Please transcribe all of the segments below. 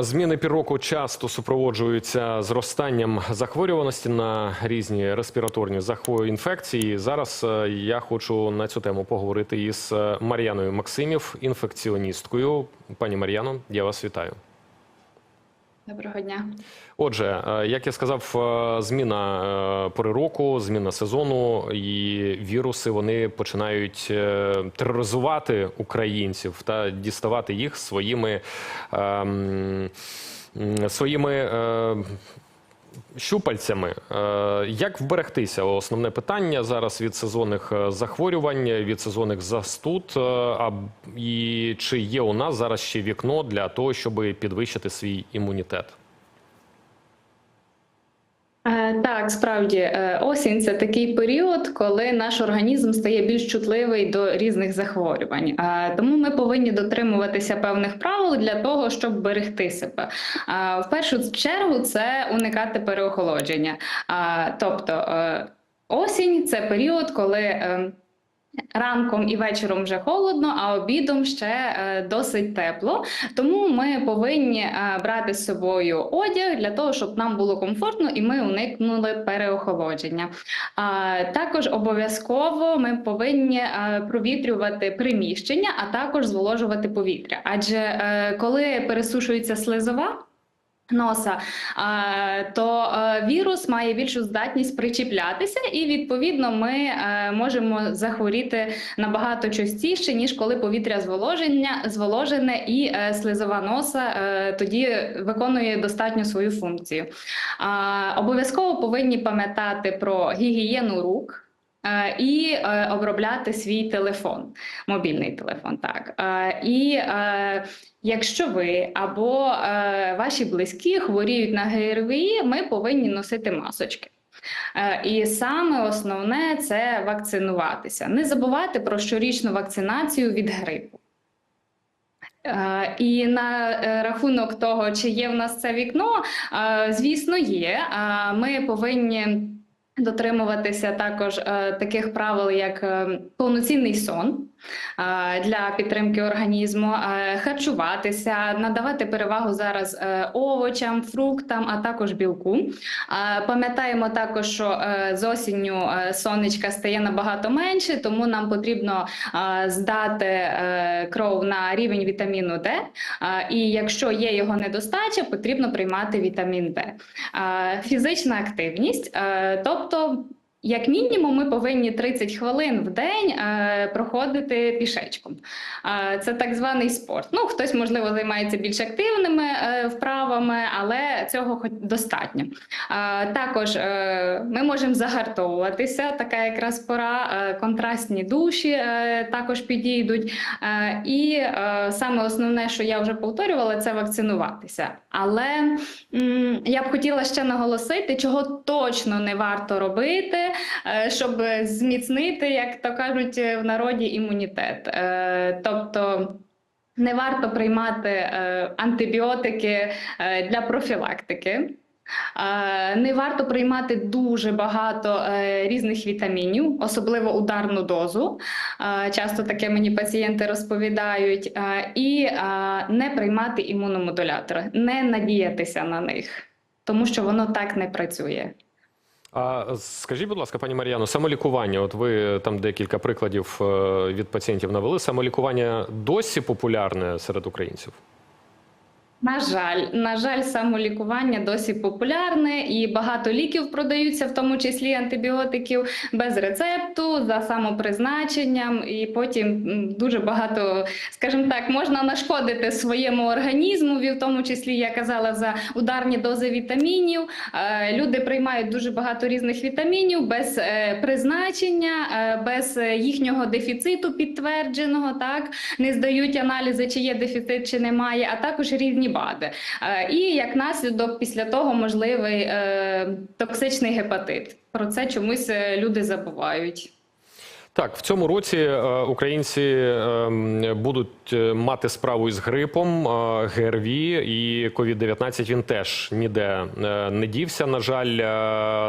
Зміни півроку часто супроводжуються зростанням захворюваності на різні респіраторні інфекції. Зараз е, я хочу на цю тему поговорити із е, Мар'яною Максимів, інфекціоністкою. Пані Мар'яно, я вас вітаю. Доброго дня. Отже, е, як я сказав, е, зміна е, пори року, зміна сезону і віруси вони починають тероризувати українців та діставати їх своїми ем, своїми. Щупальцями, Е, як вберегтися? Основне питання зараз від сезонних е, захворювань, від сезонних застуд. Е, і чи є у нас зараз ще вікно для того, щоб підвищити свій імунітет? Е, Так, справді е, осінь це такий період, коли наш організм стає більш чутливий до різних захворювань. Е, Тому ми повинні дотримуватися певних правил для того, щоб берегти себе. В першу чергу це уникати переохолодження. Тобто осінь це період, коли е, Ранком і вечором вже холодно, а обідом ще е, досить тепло. Тому ми повинні е, брати з собою одяг для того, щоб нам було комфортно і ми уникнули переохолодження. Також обов'язково ми повинні е, провітрювати приміщення, а також зволожувати повітря. Адже коли пересушується слизова. Носа, то е, вірус має більшу здатність причіплятися, і відповідно ми е, можемо захворіти набагато частіше, ніж коли повітря зволоження зволожене і е, слизова носа тоді виконує достатньо свою функцію. Обов'язково повинні пам'ятати про гігієну рук. Е, І е, обробляти свій телефон, мобільний телефон, так Е, і Якщо ви або ваші близькі хворіють на ГРВІ, ми повинні носити масочки. І саме основне це вакцинуватися. Не забувати про щорічну вакцинацію від грипу. І на рахунок того, чи є в нас це вікно, звісно, є. Ми повинні дотримуватися також е, таких правил, як е, повноцінний сон для підтримки організму, е, харчуватися, надавати перевагу зараз е, овочам, фруктам, а також білку. Е, Пам'ятаємо також, що е, з осінню е, сонечка стає набагато менше, тому нам потрібно е, здати е, кров на рівень вітаміну Д. Е, І якщо є його недостача, потрібно приймати вітамін Д. Е, Фізична активність, е, тобто. Як мінімум, ми повинні 30 хвилин в день е, проходити пішечком. Е, це так званий спорт. Ну, хтось, можливо, займається більш активними е, вправами, але цього достатньо. Також ми можемо загартовуватися, така якраз пора, контрастні душі також підійдуть. І саме основне, що я вже повторювала, це вакцинуватися. Але я б хотіла ще наголосити, чого точно не варто робити, щоб зміцнити, як то кажуть в народі, імунітет. Е, Тобто. Не варто приймати е, антибіотики е, для профілактики. Е, Не варто приймати дуже багато е, різних вітамінів, особливо ударну дозу. Е, Часто таке мені пацієнти розповідають. Е, І е, не приймати імуномодулятори, не надіятися на них, тому що воно так не працює. А скажіть, будь ласка, пані Мар'яно, самолікування. От ви там декілька прикладів е, від пацієнтів навели. Самолікування досі популярне серед українців. На жаль, на жаль, самолікування досі популярне, і багато ліків продаються, в тому числі антибіотиків, без рецепту, за самопризначенням, і потім дуже багато, скажімо так, можна нашкодити своєму організму, в тому числі я казала за ударні дози вітамінів. Е, Люди приймають дуже багато різних вітамінів без е, призначення, е, без їхнього дефіциту підтвердженого, так не здають аналізи, чи є дефіцит, чи немає, а також різні БАДи. Е, І як наслідок після того можливий е, токсичний гепатит. Про це чомусь е, люди забувають. Так, в цьому році українці е, будуть мати справу із грипом, ГРВІ і COVID-19 він теж ніде не дівся. На жаль,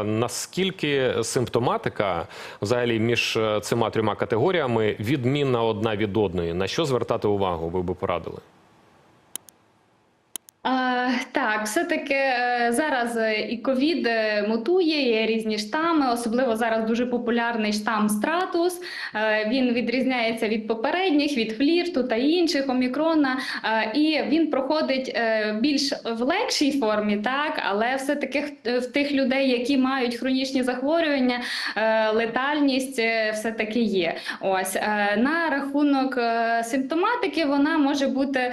наскільки симптоматика взагалі між цими трьома категоріями відмінна одна від одної? На що звертати увагу? Ви би порадили? Так, все-таки е, зараз е, і ковід е, мутує, є різні штами. Особливо зараз дуже популярний штам стратус. Він відрізняється від попередніх, від флірту та інших омікрона. І він проходить більш в легшій формі, так, але все-таки в- в тих людей, які мають хронічні захворювання, летальність е, все-таки є. Ось на рахунок симптоматики вона може бути.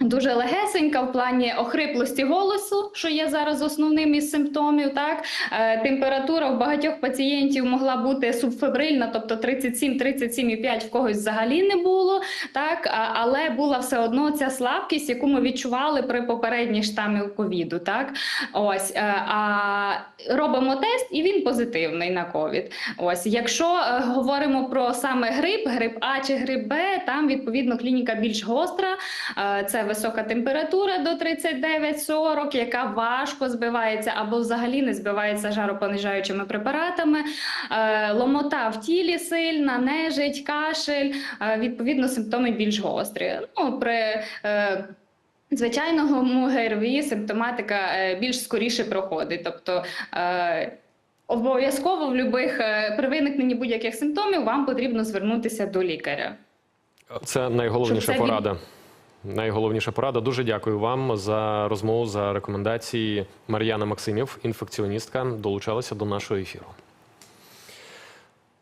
Дуже легесенька в плані охриплості голосу, що є зараз основним із симптомів. Так Е, температура в багатьох пацієнтів могла бути субфебрильна, тобто 37-37,5 в когось взагалі не було. Так, але була все одно ця слабкість, яку ми відчували при попередніх штамів ковіду. Так, ось е, а робимо тест, і він позитивний на ковід. Ось, якщо е, говоримо про саме грип, грип А чи грип Б, там відповідно клініка більш гостра. Це висока температура до 39-40, яка важко збивається або взагалі не збивається жаропонижаючими препаратами. Е, Ломота в тілі сильна, нежить, кашель. Е, Відповідно, симптоми більш гострі. Ну, при е, звичайному ГРВІ симптоматика більш скоріше проходить. Тобто обов'язково в любих при виникненні будь-яких симптомів вам потрібно звернутися до лікаря. Це найголовніша це від- порада. Найголовніша порада. Дуже дякую вам за розмову, за рекомендації. Мар'яна Максимів, інфекціоністка, долучалася до нашого ефіру.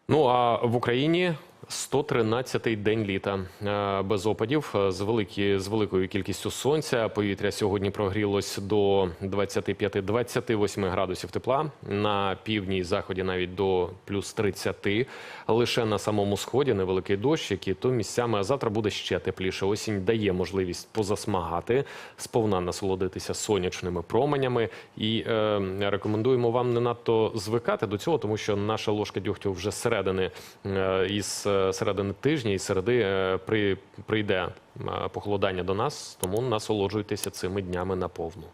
Ну а в Україні 113-й день літа Е, без опадів е, з великі з великою кількістю сонця. Повітря сьогодні прогрілось до 25-28 градусів тепла. На півдні і заході навіть до плюс 30. Лише на самому сході невеликий дощ, який то місцями, а завтра буде ще тепліше. Осінь дає можливість позасмагати, сповна насолодитися сонячними променями. І е, рекомендуємо вам не надто звикати до цього, тому що наша ложка дьогтю вже з середини е, із е, середини тижня і середи е, при, прийде е, похолодання до нас, тому насолоджуйтеся цими днями наповну.